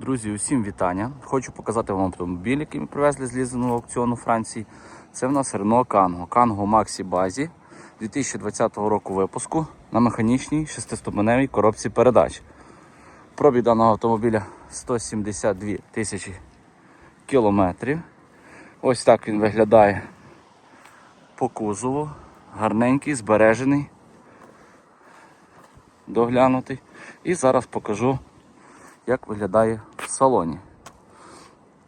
Друзі, усім вітання. Хочу показати вам автомобіль, який ми привезли з лізиного аукціону Франції. Це в нас Renault Kangoo. Kangoo Maxi базі 2020 року випуску на механічній шестиступеневій коробці передач. Пробіг даного автомобіля 172 тисячі кілометрів. Ось так він виглядає по кузову. Гарненький, збережений, доглянутий. І зараз покажу як виглядає в салоні.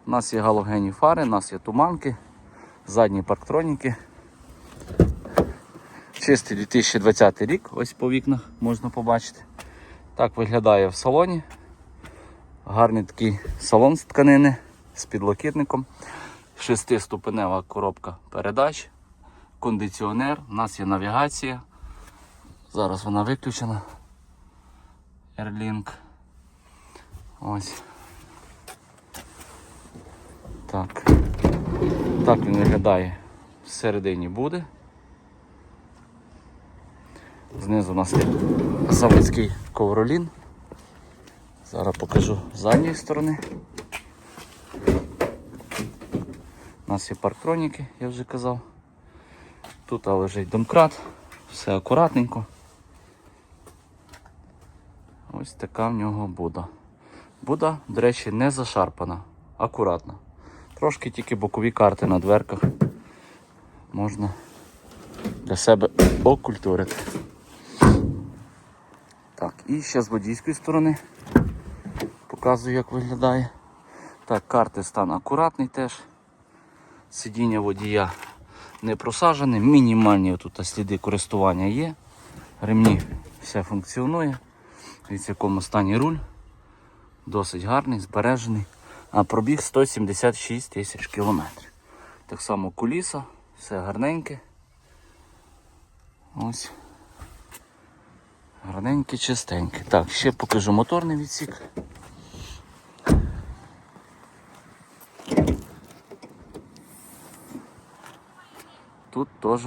У нас є галогенні фари, у нас є туманки, задні парктроніки. Чистий 2020 рік, ось по вікнах можна побачити. Так виглядає в салоні. Гарний такий салон з тканини з підлокітником. Шестиступенева коробка передач, кондиціонер, у нас є навігація. Зараз вона виключена. Airlink. Ось. Так. Так він виглядає всередині буде. Знизу у нас є заводський ковролін. Зараз покажу з задньої сторони. У нас є парктроніки, я вже казав. Тут лежить домкрат, все акуратненько. Ось така в нього буда. Буда, до речі, не зашарпана, акуратна. Трошки тільки бокові карти на дверках можна для себе окультурити. Так, і ще з водійської сторони показую, як виглядає. Так, карти стан акуратний теж. Сидіння водія не просажене, мінімальні тут сліди користування є. Ремні все функціонує. Від якому стані руль. Досить гарний, збережений. А пробіг 176 тисяч кілометрів. Так само куліса, все гарненьке. Ось. Гарненьке, чистеньке. Так, ще покажу моторний відсік. Тут теж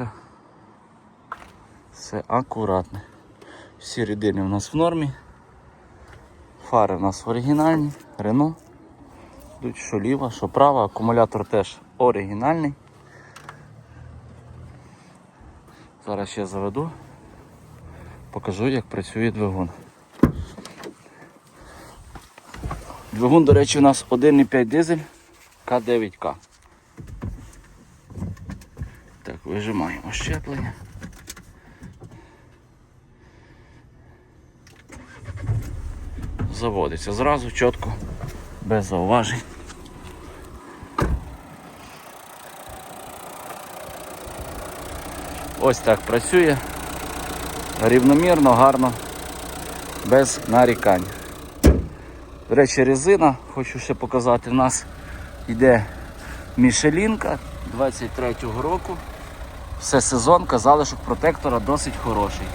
все акуратне. Всі рідини у нас в нормі. Фари у нас оригінальні, Рено. Тут що ліва, що права, акумулятор теж оригінальний. Зараз ще заведу, покажу, як працює двигун. Двигун, до речі, у нас 1,5 дизель К9К. Так, вижимаємо щеплення. Заводиться зразу, чітко, без зауважень. Ось так працює. Рівномірно, гарно, без нарікань. До речі, резина, хочу ще показати, в нас йде мішелінка 23-го року. Все сезонка, залишок протектора досить хороший.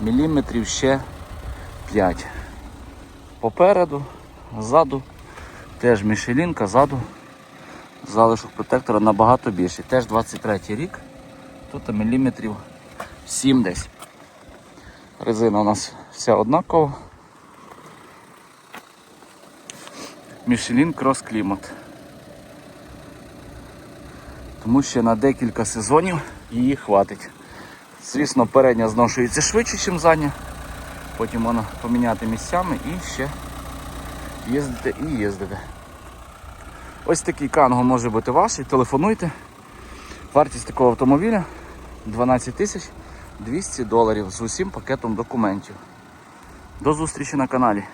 Міліметрів ще 5. Попереду, ззаду теж мішелінка, ззаду залишок протектора набагато більший. Теж 23 рік. Тут міліметрів 7 десь. Резина у нас вся однакова. Мішелін крос клімат. Тому що на декілька сезонів її хватить. Звісно, передня зношується швидше, ніж задня. Потім можна поміняти місцями і ще їздити і їздити. Ось такий канго може бути ваш. Телефонуйте. Вартість такого автомобіля 12 тисяч 200 доларів з усім пакетом документів. До зустрічі на каналі.